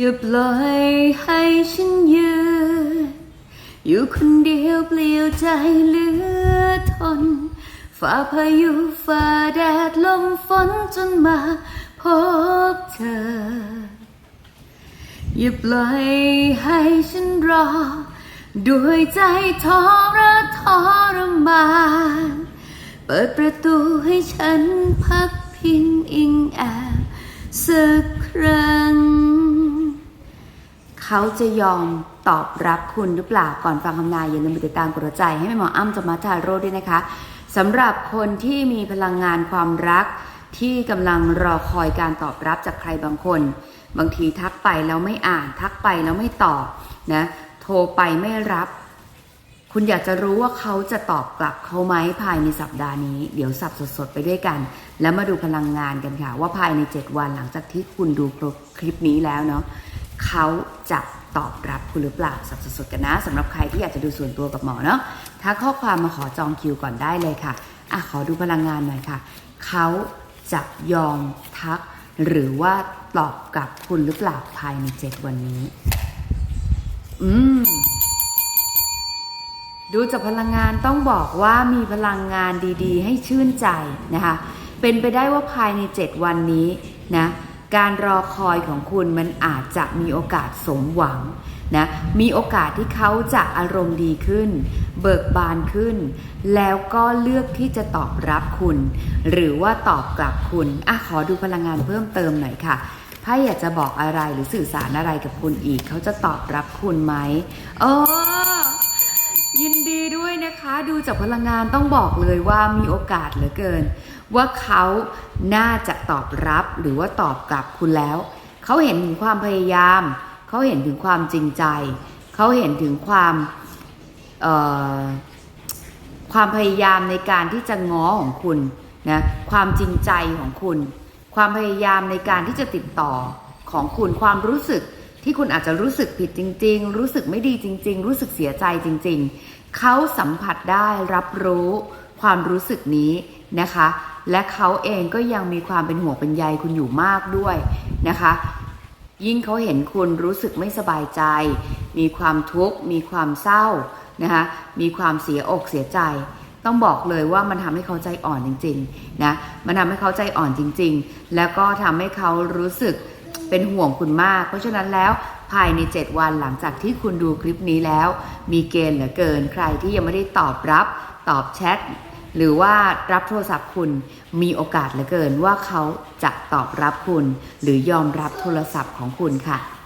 อย่าปล่อยให้ฉันยืนอยู่คนเดียวเปลี่ยวใจเหลือทนฝ่าพายุฝ่าแดดลมฝนจนมาพบเธอ อย่าปล่อยให้ฉันรอ ด้วยใจทรทรมาน เปิดประตูให้ฉันพักพิงอิงแอบสักครั้ง เขาจะยอมตอบรับคุณหรือเปล่าก่อนฟังคำนายอย่าลืมติดตามกดหัวใจให้แม่หมออ้ำจมาทาโรด้วยนะคะสำหรับคนที่มีพลังงานความรัก ที่กำลังรอคอยการตอบรับจากใครบางคน บางทีทักไปแล้วไม่อ่าน ทักไปแล้วไม่ตอบนะโทรไปไม่รับ คุณอยากจะรู้ว่าเขาจะตอบกลับเขาไหมภายในสัปดาห์นี้ เดี๋ยวสับสดๆไปด้วยกัน แล้วมาดูพลังงานกันค่ะ ว่าภายใน 7 วันหลังจากที่คุณดูคลิปนี้แล้วเนาะ เขาจะตอบรับคุณหรือเปล่าสับสดๆกันนะสำหรับใครที่อยากจะดูส่วนตัวกับหมอเนาะถ้าข้อความมาขอจองคิวก่อนได้เลยค่ะอะขอดูพลังงานหน่อยค่ะ เขาจะยอมทัก หรือว่าตอบกับคุณหรือเปล่าภายใน7วันนี้ อืมดูจากพลังงานต้องบอกว่ามีพลังงานดีๆ ให้ชื่นใจนะคะ เป็นไปได้ว่าภายใน 7 วันนี้นะ การรอคอยของคุณมันอาจจะมีโอกาสสมหวังนะมีโอกาสที่เขาจะอารมณ์ดีขึ้น เบิกบานขึ้น แล้วก็เลือกที่จะตอบรับคุณ หรือว่าตอบกลับคุณอะขอดูพลังงานเพิ่มเติมหน่อยค่ะไพ่อยากจะบอกอะไรหรือสื่อสารอะไรกับคุณอีก เขาจะตอบรับคุณไหมเอ คะดูจากพลังงานต้องบอกเลยว่ามีโอกาสเหลือเกิน ว่าเขาน่าจะตอบรับหรือว่าตอบกลับคุณแล้ว เขาเห็นถึงความพยายาม เขาเห็นถึงความจริงใจ เขาเห็นถึงความความพยายามในการที่จะง้อของคุณนะความจริงใจของคุณ ความพยายามในการที่จะติดต่อของคุณความรู้สึกที่คุณอาจจะรู้สึกผิดจริง ๆ รู้สึกไม่ดีจริง ๆ รู้สึกเสียใจจริง ๆ เขาสัมผัสได้รับรู้ความรู้สึกนี้นะคะ และเขาเองก็ยังมีความเป็นห่วงเป็นใยคุณอยู่มากด้วยนะคะ ยิ่งเขาเห็นคุณรู้สึกไม่สบายใจ มีความทุกข์ มีความเศร้านะคะมีความเสียอกเสียใจ ต้องบอกเลยว่ามันทำให้เขาใจอ่อนจริงๆนะมันทำให้เขาใจอ่อนจริง ๆ แล้วก็ทำให้เขารู้สึก เป็นห่วงคุณมาก เพราะฉะนั้นแล้วภายใน 7 วันหลังจากที่คุณดูคลิปนี้แล้ว มีเกณฑ์เหลือเกินใครที่ยังไม่ได้ตอบรับตอบแชทหรือว่ารับโทรศัพท์คุณมีโอกาสเหลือเกินว่าเขาจะตอบรับคุณ หรือยอมรับโทรศัพท์ของคุณค่ะ